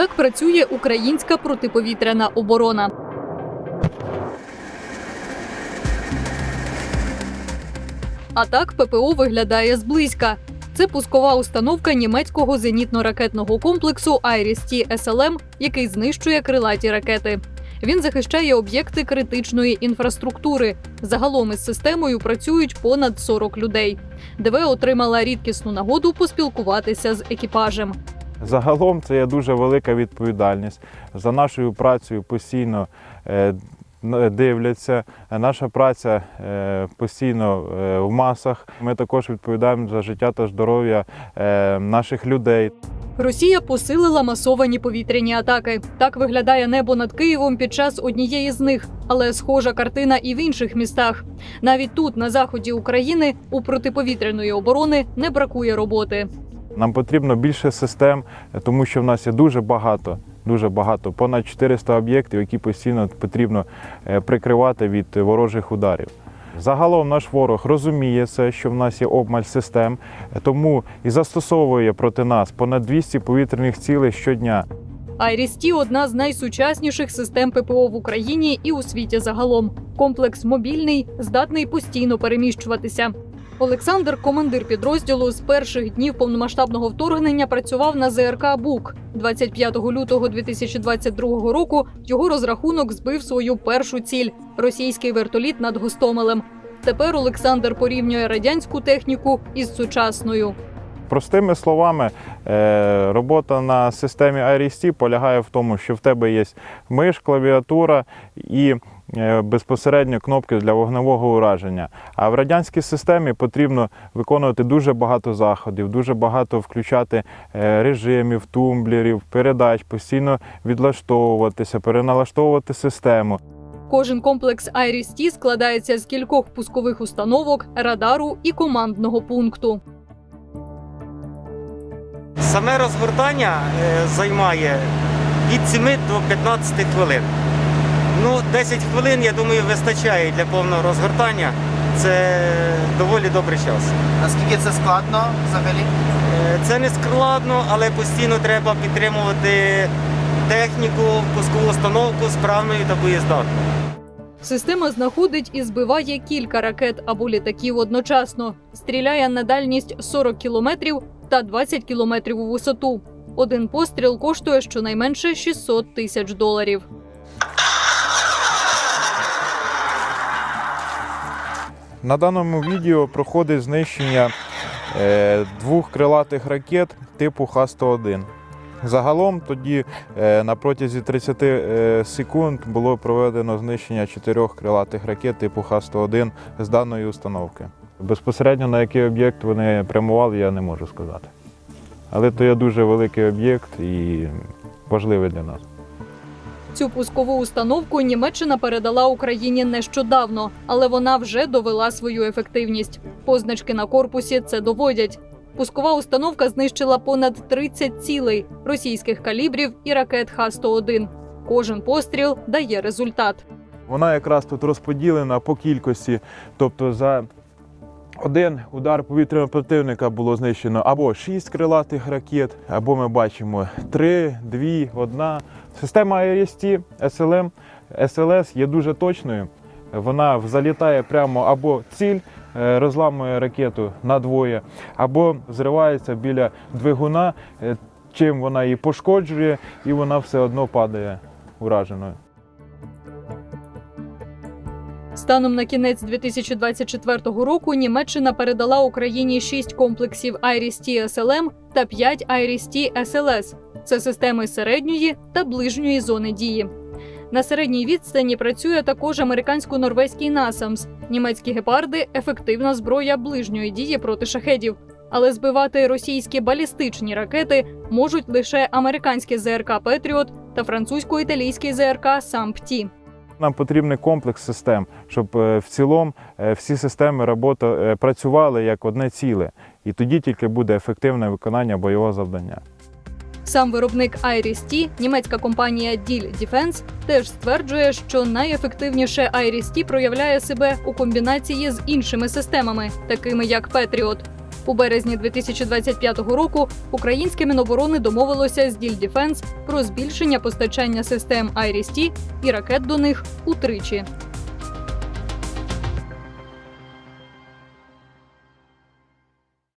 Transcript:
Так працює українська протиповітряна оборона. А так ППО виглядає зблизька. Це пускова установка німецького зенітно-ракетного комплексу Айріс-Т СЛМ, який знищує крилаті ракети. Він захищає об'єкти критичної інфраструктури. Загалом із системою працюють понад 40 людей. ДВ отримала рідкісну нагоду поспілкуватися з екіпажем. Загалом це є дуже велика відповідальність. За нашою працею постійно е, дивляться. Наша праця е, постійно е, в масах. Ми також відповідаємо за життя та здоров'я наших людей. Росія посилила масовані повітряні атаки. Так виглядає небо над Києвом під час однієї з них, але схожа картина і в інших містах. Навіть тут, на заході України, у протиповітряної оборони не бракує роботи. Нам потрібно більше систем, тому що в нас є дуже багато. Дуже багато, понад 400 об'єктів, які постійно потрібно е, прикривати від ворожих ударів. Загалом наш ворог розуміє це, що в нас є обмаль систем, тому і застосовує проти нас понад 200 повітряних цілей щодня. Айріс-Т – одна з найсучасніших систем ППО в Україні і у світі загалом. Комплекс мобільний, здатний постійно переміщуватися. Олександр, командир підрозділу, з перших днів повномасштабного вторгнення працював на ЗРК БУК. 25 лютого 2022 року його розрахунок збив свою першу ціль російський вертоліт над Гостомелем. Тепер Олександр порівнює радянську техніку із сучасною. Простими словами, е, робота на системі IRIS-T полягає в тому, що в тебе є миш, клавіатура і безпосередньо кнопки для вогневого ураження. А в радянській системі потрібно виконувати дуже багато заходів, дуже багато включати е, режимів, тумблерів, передач, постійно відлаштовуватися, переналаштовувати систему. Кожен комплекс Айріс-Т складається з кількох пускових установок, радару і командного пункту. Саме розгортання е, займає від 7 до 15 хвилин. Ну, 10 хвилин, я думаю, вистачає для повного розгортання. Це доволі добрий час. Наскільки це складно взагалі? Е, Це не складно, але постійно треба підтримувати техніку, пускову установку справною та боєздатною. Система знаходить і збиває кілька ракет або літаків одночасно, стріляє на дальність 40 кілометрів та 20 кілометрів у висоту. Один постріл коштує щонайменше 600 тисяч доларів. На даному відео проходить знищення е, двох крилатих ракет типу Х-101. Загалом тоді е, на протязі 30 е, секунд було проведено знищення чотирьох крилатих ракет типу Х-101 з даної установки. Безпосередньо на який об'єкт вони прямували, я не можу сказати. Але то є дуже великий об'єкт і важливий для нас. Цю пускову установку Німеччина передала Україні нещодавно, але вона вже довела свою ефективність. Позначки на корпусі це доводять. Пускова установка знищила понад 30 цілей російських калібрів і ракет Х-101. Кожен постріл дає результат. Вона якраз тут розподілена по кількості, тобто за один удар повітряного противника було знищено або 6 крилатих ракет, або ми бачимо 3, 2, 1. Система IRIS-T SLM, SLS є дуже точною. Вона залітає прямо або ціль, е, розламує ракету надвоє, або зривається біля двигуна, е, чим вона її пошкоджує, і вона все одно падає ураженою. Станом на кінець 2024 року Німеччина передала Україні 6 комплексів Айріс-Т СЛМ та 5 Айріс-Т СЛС. Це системи середньої та ближньої зони дії. На середній відстані працює також американсько-норвезький насамс. Німецькі гепарди ефективна зброя ближньої дії проти шахедів. Але збивати російські балістичні ракети можуть лише американське ЗРК Петріот та французько-італійський ЗРК Сампті. Нам потрібний комплекс систем, щоб е, в цілому е, всі системи роботи е, працювали як одне ціле, і тоді тільки буде ефективне виконання бойового завдання. Сам виробник Iris-T, німецька компанія Diehl Defense, теж стверджує, що найефективніше Iris-T проявляє себе у комбінації з іншими системами, такими як Patriot. У березні 2025 року українське Міноборони домовилося з Діль Дефенс про збільшення постачання систем IRIS-T і ракет до них утричі.